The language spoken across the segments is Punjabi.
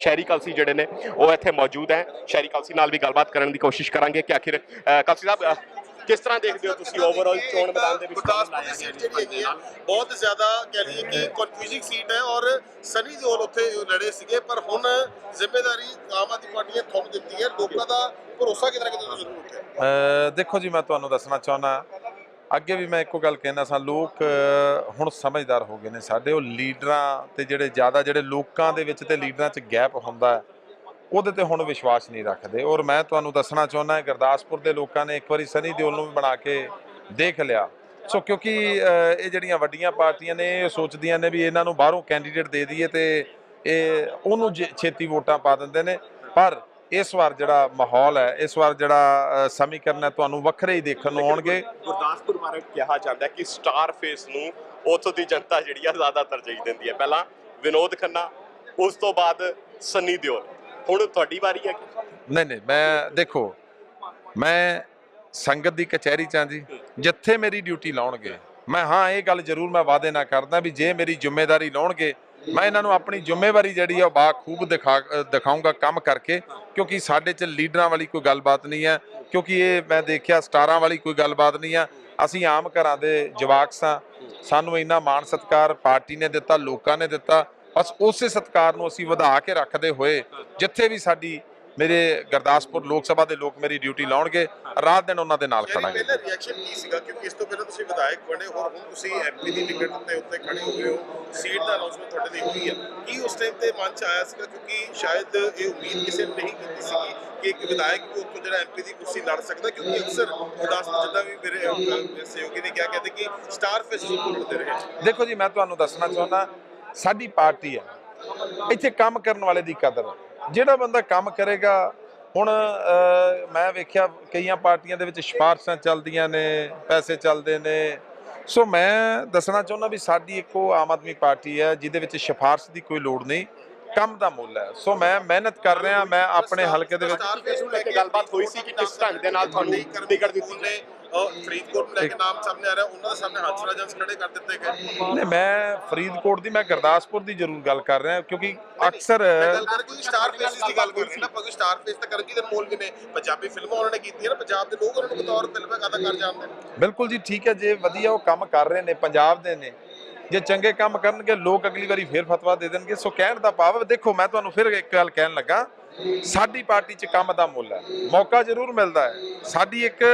ਸ਼ਹਿਰੀ ਕਲਸੀ ਜਿਹੜੇ ਨੇ ਉਹ ਇੱਥੇ ਮੌਜੂਦ ਹੈ। ਸ਼ਹਿਰੀ ਕਲਸੀ ਨਾਲ ਵੀ ਗੱਲਬਾਤ ਕਰਨ ਦੀ ਕੋਸ਼ਿਸ਼ ਕਰਾਂਗੇ ਕਿ ਆਖਿਰ ਕਲਸੀ ਸਾਹਿਬ ਕਿਸ ਤਰ੍ਹਾਂ ਦੇਖਦੇ ਹੋ ਤੁਸੀਂ ਓਵਰਆਲ ਚੋਣ ਮੈਦਾਨ ਦੇ ਵਿੱਚ ਗੁਰਦਾਸਪੁਰ ਦੀ ਸੀਟ ਜਿਹੜੀ ਹੈ ਬਹੁਤ ਜ਼ਿਆਦਾ ਕਹਿ ਲਈਏ ਕਿ ਕਨਫਿਊਜ਼ਿੰਗ ਸੀਟ ਹੈ ਔਰ ਸਨੀ ਦਿਓਲ ਉੱਥੇ ਲੜੇ ਸੀਗੇ ਪਰ ਹੁਣ ਜ਼ਿੰਮੇਵਾਰੀ ਆਮ ਆਦਮੀ ਪਾਰਟੀ ਨੇ ਥੋਪ ਦਿੱਤੀ ਹੈ। ਲੋਕਾਂ ਦਾ ਭਰੋਸਾ ਕਿਤੇ ਨਾ ਕਿਤੇ ਤੋਂ ਜ਼ਰੂਰ ਉੱਠਿਆ? ਦੇਖੋ ਜੀ ਮੈਂ ਤੁਹਾਨੂੰ ਦੱਸਣਾ ਚਾਹੁੰਦਾ ਅੱਗੇ ਵੀ ਮੈਂ ਇੱਕੋ ਗੱਲ ਕਹਿਣਾ ਸਾਂ, ਲੋਕ ਹੁਣ ਸਮਝਦਾਰ ਹੋ ਗਏ ਨੇ ਸਾਡੇ, ਉਹ ਲੀਡਰਾਂ ਤੇ ਜਿਹੜੇ ਜ਼ਿਆਦਾ ਜਿਹੜੇ ਲੋਕਾਂ ਦੇ ਵਿੱਚ ਤੇ ਲੀਡਰਾਂ 'ਚ ਗੈਪ ਹੁੰਦਾ ਉਹਦੇ ਤੇ ਹੁਣ ਵਿਸ਼ਵਾਸ ਨਹੀਂ ਰੱਖਦੇ। ਔਰ ਮੈਂ ਤੁਹਾਨੂੰ ਦੱਸਣਾ ਚਾਹੁੰਦਾ ਗੁਰਦਾਸਪੁਰ ਦੇ ਲੋਕਾਂ ਨੇ ਇੱਕ ਵਾਰੀ ਸਨੀ ਦਿਓਲ ਨੂੰ ਵੀ ਬਣਾ ਕੇ ਦੇਖ ਲਿਆ। ਸੋ ਕਿਉਂਕਿ ਇਹ ਜਿਹੜੀਆਂ ਵੱਡੀਆਂ ਪਾਰਟੀਆਂ ਨੇ, ਇਹ ਸੋਚਦੀਆਂ ਨੇ ਵੀ ਇਹਨਾਂ ਨੂੰ ਬਾਹਰੋਂ ਕੈਂਡੀਡੇਟ ਦੇ ਦਈਏ ਤੇ ਇਹ ਉਹਨੂੰ ਜੇ- ਛੇਤੀ ਵੋਟਾਂ ਪਾ ਦਿੰਦੇ ਨੇ। ਪਰ ਇਸ ਵਾਰ ਜਿਹੜਾ ਮਾਹੌਲ ਹੈ ਇਸ ਵਾਰ ਜਿਹੜਾ ਸਮੀਕਰਨ ਹੈ ਤੁਹਾਨੂੰ ਵੱਖਰੇ ਹੀ ਦੇਖਣ ਨੂੰ ਆਉਣਗੇ। ਗੁਰਦਾਸਪੁਰ ਬਾਰੇ ਕਿਹਾ ਜਾਂਦਾ ਕਿ ਸਟਾਰ ਫੇਸ ਨੂੰ ਉੱਥੋਂ ਦੀ ਜਨਤਾ ਜਿਹੜੀ ਆ ਜ਼ਿਆਦਾ ਤਰਜੀਹ ਦਿੰਦੀ ਹੈ। ਪਹਿਲਾਂ ਵਿਨੋਦ ਖੰਨਾ ਉਸ ਤੋਂ ਬਾਅਦ ਸੰਨੀ ਦਿਓਲ। ਹੁਣ ਤੁਹਾਡੀ ਵਾਰੀ ਹੈ ਨਹੀਂ ਨਹੀਂ ਮੈਂ ਦੇਖੋ ਮੈਂ ਸੰਗਤ ਦੀ ਕਚਹਿਰੀ ਚ ਜੀ। ਜਿੱਥੇ ਮੇਰੀ ਡਿਊਟੀ ਲਾਉਣਗੇ ਮੈਂ ਹਾਂ ਇਹ ਗੱਲ ਜ਼ਰੂਰ ਮੈਂ ਵਾਅਦੇ ਨਾ ਕਰਦਾ ਵੀ ਜੇ ਮੇਰੀ ਜ਼ਿੰਮੇਵਾਰੀ ਲਾਉਣਗੇ ਮੈਂ ਇਹਨਾਂ ਨੂੰ ਆਪਣੀ ਜ਼ਿੰਮੇਵਾਰੀ ਜਿਹੜੀ ਆ ਉਹ ਬਾਖੂਬ ਦਿਖਾ ਅ, ਦਿਖਾਊਂਗਾ ਕੰਮ ਕਰਕੇ ਕਿਉਂਕਿ ਸਾਡੇ ਚ ਲੀਡਰਾਂ ਵਾਲੀ ਕੋਈ ਗੱਲਬਾਤ ਨਹੀਂ ਹੈ ਕਿਉਂਕਿ ਇਹ ਮੈਂ ਦੇਖਿਆ ਸਟਾਰਾਂ ਵਾਲੀ ਕੋਈ ਗੱਲਬਾਤ ਨਹੀਂ ਆ। ਅਸੀਂ ਆਮ ਘਰਾਂ ਦੇ ਜਵਾਕ ਸਾਂ ਸਾਨੂੰ ਇੰਨਾ ਮਾਣ ਸਤਿਕਾਰ ਪਾਰਟੀ ਨੇ ਦਿੱਤਾ ਲੋਕਾਂ ਨੇ ਦਿੱਤਾ ਬਸ ਉਸੇ ਸਤਿਕਾਰ ਨੂੰ ਅਸੀਂ ਵਧਾ ਕੇ ਰੱਖਦੇ ਹੋਏ ਜਿੱਥੇ ਵੀ ਸਾਡੀ ਮੇਰੇ ਗੁਰਦਾਸਪੁਰ ਲੋਕ ਸਭਾ ਦੇ ਲੋਕ ਮੇਰੀ ਡਿਊਟੀ ਲਾਉਣਗੇ ਰਾਤ ਦਿਨ ਉਹਨਾਂ ਦੇ ਨਾਲ ਖੜਾਂਗੇ। ਪਹਿਲਾ ਰਿਐਕਸ਼ਨ ਕੀ ਸੀਗਾ? ਕਿਉਂਕਿ ਇਸ ਤੋਂ ਪਹਿਲਾਂ ਤੁਸੀਂ ਵਿਧਾਇਕ ਬਣੇ ਹੋਰ ਹੁਣ ਤੁਸੀਂ ਐਮਪੀ ਦੀ ਟਿਕਟ ਤੇ ਉੱਤੇ ਖੜੇ ਹੋਏ ਹੋ ਸੀਟ ਦਾ ਅਨਾਉਂਸਮੈਂਟ ਤੁਹਾਡੇ ਲਈ ਹੋਈ ਹੈ। ਕੀ ਉਸ ਟਾਈਮ ਤੇ ਮਨ ਚ ਆਇਆ ਸੀਗਾ? ਕਿਉਂਕਿ ਸ਼ਾਇਦ ਇਹ ਉਮੀਦ ਕਿਸੇ ਨੇ ਨਹੀਂ ਕੀਤੀ ਸੀਗੀ ਕਿ ਇੱਕ ਵਿਧਾਇਕ ਵੀ ਉੱਥੋਂ ਜਿਹੜਾ ਐਮਪੀ ਦੀ ਕੁਰਸੀ ਲੜ ਸਕਦਾ ਕਿਉਂਕਿ ਅਕਸਰ ਗੁਰਦਾਸਪੁਰ ਜਿੱਦਾਂ ਵੀ ਮੇਰੇ ਅਹ, ਅਹ, ਸਹਿਯੋਗੀ ਨੇ ਕਿਹਾ ਕਹਿੰਦੇ ਕਿ ਸਟਾਰ ਫੇਸ ਨੂੰ ਲੜਦੇ ਰਹੇ। ਦੇਖੋ ਜੀ ਮੈਂ ਤੁਹਾਨੂੰ ਦੱਸਣਾ ਚਾਹੁੰਦਾ ਸਾਡੀ ਪਾਰਟੀ ਹੈ ਇੱਥੇ ਕੰਮ ਕਰਨ ਵਾਲੇ ਦੀ ਕਦਰ ਹੈ। ਜਿਹੜਾ ਬੰਦਾ ਕੰਮ ਕਰੇਗਾ, ਹੁਣ ਮੈਂ ਵੇਖਿਆ ਕਈਆਂ ਪਾਰਟੀਆਂ ਦੇ ਵਿੱਚ ਸਿਫਾਰਸ਼ਾਂ ਚੱਲਦੀਆਂ ਨੇ, ਪੈਸੇ ਚੱਲਦੇ ਨੇ। ਸੋ ਮੈਂ ਦੱਸਣਾ ਚਾਹੁੰਦਾ ਵੀ ਸਾਡੀ ਇੱਕੋ ਆਮ ਆਦਮੀ ਪਾਰਟੀ ਹੈ, ਜਿਹਦੇ ਵਿੱਚ ਸਿਫਾਰਸ਼ ਦੀ ਕੋਈ ਲੋੜ ਨਹੀਂ। ਕੰਮ ਦਾ ਮੁੱਲ ਹੈ। ਸੋ ਮੈਂ ਮਿਹਨਤ ਕਰ ਰਿਹਾ ਮੈਂ ਆਪਣੇ ਹਲਕੇ ਦੇ ਵਿੱਚ ਸਟਾਰ ਫੇਸ ਨੂੰ ਲੈ ਕੇ ਗੱਲਬਾਤ ਹੋਈ ਸੀ ਕਿ ਕਿਸ ਢੰਗ ਦੇ ਨਾਲ ਤੁਹਾਨੂੰ ਟਿਕਟ ਦਿੱਤੀ ਨੇ ਫਰੀਦਕੋਟ ਨੂੰ ਲੈ ਕੇ ਨਾਮ ਸਾਹਮਣੇ ਆ ਰਿਹਾ ਉਹਨਾਂ ਦੇ ਸਾਹਮਣੇ ਹੰਸਰਾਜ ਜੰਸ ਖੜੇ ਕਰ ਦਿੱਤੇ ਗਏ। ਨਹੀਂ ਮੈਂ ਫਰੀਦਕੋਟ ਦੀ ਮੈਂ ਗੁਰਦਾਸਪੁਰ ਦੀ ਜ਼ਰੂਰ ਗੱਲ ਕਰ ਰਿਹਾ ਕਿਉਂਕਿ ਅਕਸਰ ਮੈਂ ਗੱਲ ਕਰ ਕੋਈ ਸਟਾਰ ਫੇਸਿਸ ਦੀ ਗੱਲ ਕਰ ਰਹੀ ਨਾ ਕਿਉਂਕਿ ਸਟਾਰ ਫੇਸ ਤਾਂ ਕਰਨਗੀ ਮੋਲ ਵੀ ਨੇ। ਪੰਜਾਬੀ ਫਿਲਮਾਂ ਉਹਨਾਂ ਨੇ ਕੀਤੀਆਂ ਨਾ ਪੰਜਾਬ ਦੇ ਲੋਕ ਉਹਨਾਂ ਨੂੰ ਬਤੌਰ ਫਿਲਮ ਅਦਾਕਾਰ ਜਾਣਦੇ ਨੇ। ਬਿਲਕੁਲ ਜੀ ਠੀਕ ਹੈ ਜੇ ਵਧੀਆ ਉਹ ਕੰਮ ਕਰ ਰਹੇ ਨੇ ਪੰਜਾਬ ਦੇ ਨੇ ਜੇ ਚੰਗੇ ਕੰਮ ਕਰਨਗੇ, ਲੋਕ ਅਗਲੀ ਵਾਰੀ ਫੇਰ ਫਤਵਾ ਦੇ ਦੇਣਗੇ। ਸੋ ਕਹਿਣ ਦਾ ਭਾਵ, ਦੇਖੋ, ਮੈਂ ਤੁਹਾਨੂੰ ਫਿਰ ਇੱਕ ਗੱਲ ਕਹਿਣ ਲੱਗਾ, ਸਾਡੀ ਪਾਰਟੀ 'ਚ ਕੰਮ ਦਾ ਮੁੱਲ ਹੈ। ਮੌਕਾ ਜ਼ਰੂਰ ਮਿਲਦਾ ਹੈ। ਸਾਡੀ ਇੱਕ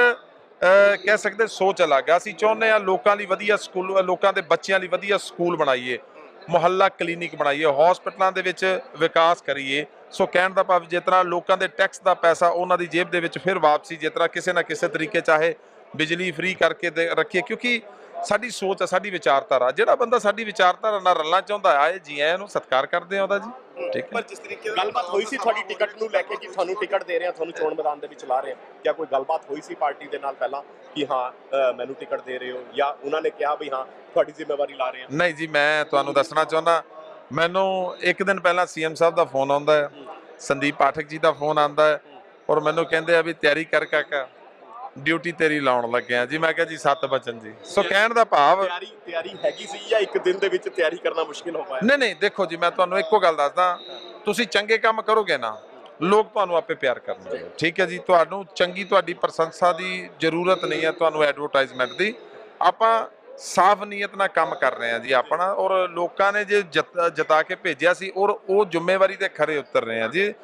ਕਹਿ ਸਕਦੇ ਸੋਚ ਅਲੱਗ ਹੈ ਅਸੀਂ ਚਾਹੁੰਦੇ ਆ ਲੋਕਾਂ ਲਈ ਵਧੀਆ ਸਕੂਲ, ਲੋਕਾਂ ਦੇ ਬੱਚਿਆਂ ਲਈ ਵਧੀਆ ਸਕੂਲ ਬਣਾਈਏ। ਮੁਹੱਲਾ ਕਲੀਨਿਕ ਬਣਾਈਏ, ਹਸਪੀਟਲਾਂ ਦੇ ਵਿੱਚ ਵਿਕਾਸ ਕਰੀਏ। ਸੋ ਕਹਿਣ ਦਾ ਭਾਵ, ਜਿਸ ਤਰ੍ਹਾਂ ਲੋਕਾਂ ਦੇ ਟੈਕਸ ਦਾ ਪੈਸਾ ਉਹਨਾਂ ਦੀ ਜੇਬ ਦੇ ਵਿੱਚ ਫਿਰ ਵਾਪਸੀ, ਜਿਸ ਤਰ੍ਹਾਂ ਕਿਸੇ ਨਾ ਕਿਸੇ ਤਰੀਕੇ ਚਾਹੇ ਬਿਜਲੀ ਫ੍ਰੀ ਕਰਕੇ ਦੇ, ਰੱਖੀਏ। ਕਿਉਂਕਿ ਸਾਡੀ ਸੋਚ ਹੈ ਸਾਡੀ ਵਿਚਾਰਧਾਰਾ ਜਿਹੜਾ ਬੰਦਾ ਸਾਡੀ ਵਿਚਾਰਧਾਰਾ ਨਾਲ ਰਲਣਾ ਚਾਹੁੰਦਾ ਆਏ ਜੀ ਆਇਆਂ ਨੂੰ ਸਤਿਕਾਰ ਕਰਦੇ ਆ ਉਹਦਾ ਜੀ। ਠੀਕ ਹੈ। ਪਰ ਜਿਸ ਤਰੀਕੇ ਨਾਲ ਗੱਲਬਾਤ ਹੋਈ ਸੀ ਤੁਹਾਡੀ ਟਿਕਟ ਨੂੰ ਲੈ ਕੇ ਕਿ ਤੁਹਾਨੂੰ ਟਿਕਟ ਦੇ ਰਹੇ ਹਾਂ ਤੁਹਾਨੂੰ ਚੋਣ ਮੈਦਾਨ ਦੇ ਵਿੱਚ ਲਾ ਰਹੇ ਹਾਂ ਕਿਆ ਕੋਈ ਗੱਲਬਾਤ ਹੋਈ ਸੀ ਪਾਰਟੀ ਦੇ ਨਾਲ ਪਹਿਲਾਂ ਕਿ ਹਾਂ ਅ, ਮੈਨੂੰ ਟਿਕਟ ਦੇ ਰਹੇ ਹੋ ਜਾਂ ਉਹਨਾਂ ਨੇ ਕਿਹਾ ਵੀ ਹਾਂ ਤੁਹਾਡੀ ਜ਼ਿੰਮੇਵਾਰੀ ਲਾ ਰਹੇ ਹਾਂ ਨਹੀਂ ਜੀ ਮੈਂ ਤੁਹਾਨੂੰ ਦੱਸਣਾ ਚਾਹੁੰਦਾ ਮੈਨੂੰ ਇੱਕ ਦਿਨ ਪਹਿਲਾਂ ਸੀਐਮ ਸਾਹਿਬ ਦਾ ਫੋਨ ਆਉਂਦਾ ਹੈ ਸੰਦੀਪ ਪਾਠਕ ਜੀ ਦਾ ਫੋਨ ਆਉਂਦਾ ਹੈ ਔਰ ਮੈਨੂੰ ਕਹਿੰਦੇ ਆ ਵੀ ਤਿਆਰੀ ਕਰ ਕਾਕਾ। ਡਿਊਟੀ ਤੇਰੀ ਲਾਉਣ ਲੱਗਿਆ ਜੀ। ਮੈਂ ਕਿਹਾ ਜੀ ਸੱਤ ਬਚਨ ਜੀ। ਸੋ ਕਹਿਣ ਦਾ ਭਾਵ ਤਿਆਰੀ ਤਿਆਰੀ ਹੈਗੀ ਸੀ ਜਾਂ ਇੱਕ ਦਿਨ ਦੇ ਵਿੱਚ ਤਿਆਰੀ ਕਰਨਾ ਮੁਸ਼ਕਿਲ ਹੋ ਪਾਇਆ? ਨਹੀਂ ਨਹੀਂ ਦੇਖੋ ਜੀ ਮੈਂ ਤੁਹਾਨੂੰ ਇੱਕੋ ਗੱਲ ਦੱਸਦਾ। ਤੁਸੀਂ ਚੰਗੇ ਕੰਮ ਕਰੋਗੇ ਨਾ ਲੋਕ ਤੁਹਾਨੂੰ ਆਪੇ ਪਿਆਰ ਕਰਨਗੇ। ਠੀਕ ਹੈ ਜੀ ਤੁਹਾਨੂੰ ਚੰਗੀ ਤੁਹਾਡੀ ਪ੍ਰਸ਼ੰਸਾ ਦੀ ਜ਼ਰੂਰਤ ਨਹੀਂ ਹੈ ਤੁਹਾਨੂੰ ਐਡਵਰਟਾਈਜ਼ਮੈਂਟ ਦੀ। ਆਪਾਂ ਸਾਫ਼ ਨੀਅਤ ਨਾਲ ਕੰਮ ਕਰ ਰਹੇ ਹਾਂ ਜੀ ਆਪਣਾ ਔਰ ਲੋਕਾਂ ਨੇ ਜੇ ਜਤ- ਕੇ ਭੇਜਿਆ ਸੀ ਔਰ ਉਹ ਜ਼ਿੰਮੇਵਾਰੀ ਤੇ ਖਰੇ ਉਤਰ ਰਹੇ ਆ ਜੀ।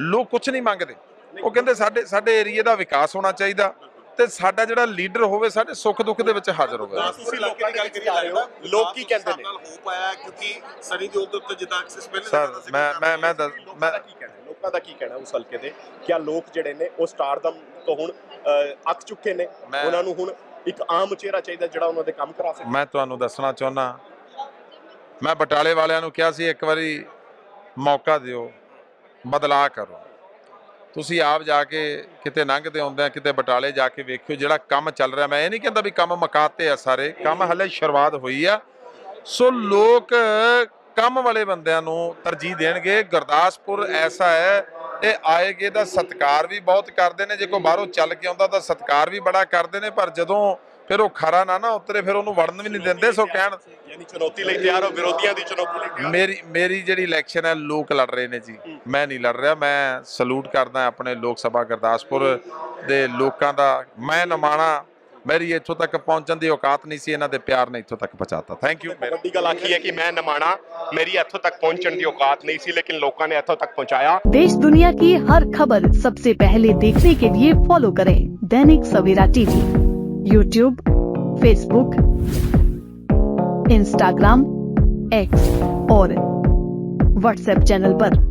ਲੋਕ ਕੁਝ ਨਹੀਂ ਮੰਗਦੇ। ਉਹ ਕਹਿੰਦੇ ਸਾਡੇ ਸਾਡੇ ਏਰੀਏ ਦਾ ਵਿਕਾਸ ਹੋਣਾ ਚਾਹੀਦਾ। ਤੇ ਸਾਡਾ ਜਿਹੜਾ ਲੀਡਰ ਹੋਵੇ ਸਾਡੇ ਸੁੱਖ ਦੁੱਖ ਦੇ ਵਿੱਚ ਹਾਜ਼ਰ ਹੋਵੇ। ਤੁਸੀਂ ਲੋਕਾਂ ਦੀ ਗੱਲ ਕਰੀ ਜਾ ਰਹੇ ਹੋ ਲੋਕ ਕੀ ਕਹਿੰਦੇ ਨੇ? ਨਾਲ ਹੋ ਪਾਇਆ ਕਿਉਂਕਿ ਸਨੀ ਦਿਓਲ ਦੇ ਉੱਤੇ ਜਿੱਦਾਂ ਐਕਸੈਸ ਪਹਿਲੇ ਸਰ ਮੈਂ ਮੈਂ ਮੈਂ ਮੈਂ ਕੀ ਕਹਿਣਾ? ਲੋਕਾਂ ਦਾ ਕੀ ਕਹਿਣਾ ਉਸ ਹਲਕੇ ਦੇ? ਕਿਆ ਲੋਕ ਜਿਹੜੇ ਨੇ ਉਹ ਸਟਾਰਡਮ ਤੋਂ ਹੁਣ ਅ, ਅੱਕ ਚੁੱਕੇ ਨੇ? ਉਹਨਾਂ ਨੂੰ ਹੁਣ ਇੱਕ ਆਮ ਚਿਹਰਾ ਚਾਹੀਦਾ ਜਿਹੜਾ ਉਹਨਾਂ ਦੇ ਕੰਮ ਕਰਾ ਸਕੇ। ਮੈਂ ਤੁਹਾਨੂੰ ਦੱਸਣਾ ਚਾਹੁੰਦਾ ਮੈਂ ਬਟਾਲੇ ਵਾਲਿਆਂ ਨੂੰ ਕਿਹਾ ਸੀ ਇੱਕ ਵਾਰੀ ਮੌਕਾ ਦਿਓ ਬਦਲਾਅ ਕਰੋ। ਤੁਸੀਂ ਆਪ ਜਾ ਕੇ ਕਿਤੇ ਲੰਘਦੇ ਆਉਂਦੇ ਕਿਤੇ ਬਟਾਲੇ ਜਾ ਕੇ ਵੇਖਿਓ ਜਿਹੜਾ ਕੰਮ ਚੱਲ ਰਿਹਾ। ਮੈਂ ਇਹ ਨਹੀਂ ਕਹਿੰਦਾ ਵੀ ਕੰਮ ਮਕਾਤੇ ਆ ਸਾਰੇ, ਕੰਮ ਹਲੇ ਸ਼ੁਰੂਆਤ ਹੋਈ ਆ। ਸੋ ਲੋਕ ਕੰਮ ਵਾਲੇ ਬੰਦਿਆਂ ਨੂੰ ਤਰਜੀਹ ਦੇਣਗੇ। ਗੁਰਦਾਸਪੁਰ ਐਸਾ ਹੈ, ਇਹ ਆਏਗੇ ਦਾ ਸਤਿਕਾਰ ਵੀ ਬਹੁਤ ਕਰਦੇ ਨੇ। ਜੇ ਕੋਈ ਬਾਹਰੋਂ ਚੱਲ ਕੇ ਆਉਂਦਾ ਤਾਂ ਸਤਿਕਾਰ ਵੀ ਬੜਾ ਕਰਦੇ ਨੇ। ਪਰ ਜਦੋਂ ਫਿਰ ਉਹ ਖਰਾ ਨਾ ਨਾ ਉਤਰੇ ਫਿਰ ਉਹਨੂੰ ਵੜਨ ਵੀ ਨਹੀਂ ਦਿੰਦੇ ਸੋ ਕਹਿਣ ਯਾਨੀ ਚੁਣੌਤੀ ਲਈ ਤਿਆਰ ਹੋ ਵਿਰੋਧੀਆਂ ਦੀ ਚੁਣੌਤੀ ਲਈ ਤਿਆਰ ਹੋ। ਮੇਰੀ ਮੇਰੀ ਜਿਹੜੀ ਇਲੈਕਸ਼ਨ ਹੈ ਲੋਕ ਲੜ ਰਹੇ ਨੇ ਜੀ ਮੈਂ ਨਹੀਂ ਲੜ ਰਿਹਾ ਮੈਂ ਸਲੂਟ ਕਰਦਾ ਆਪਣੇ ਲੋਕ ਸਭਾ ਗੁਰਦਾਸਪੁਰ ਦੇ ਲੋਕਾਂ ਦਾ ਮੈਂ ਨਮਾਣਾ ਮੇਰੀ ਇੱਥੋਂ ਤੱਕ ਪਹੁੰਚਣ ਦੀ ਔਕਾਤ ਨਹੀਂ ਸੀ ਇਹਨਾਂ ਦੇ ਪਿਆਰ ਨੇ ਇੱਥੋਂ ਤੱਕ ਪਹੁੰਚਾਤਾ ਥੈਂਕ ਯੂ ਵੱਡੀ ਗੱਲ ਆਖੀ ਹੈ ਕਿ ਮੈਂ ਨਮਾਣਾ ਮੇਰੀ ਇੱਥੋਂ ਤੱਕ ਪਹੁੰਚਣ ਦੀ ਔਕਾਤ ਨਹੀਂ ਸੀ ਲੇਕਿਨ ਲੋਕਾਂ ਨੇ ਇੱਥੋਂ ਤੱਕ ਪਹੁੰਚਾਇਆ देश दुनिया की हर खबर सबसे पहले देखने के लिए फॉलो करें Dainik Savera TV YouTube Facebook Instagram X और व्हाट्सएप चैनल पर।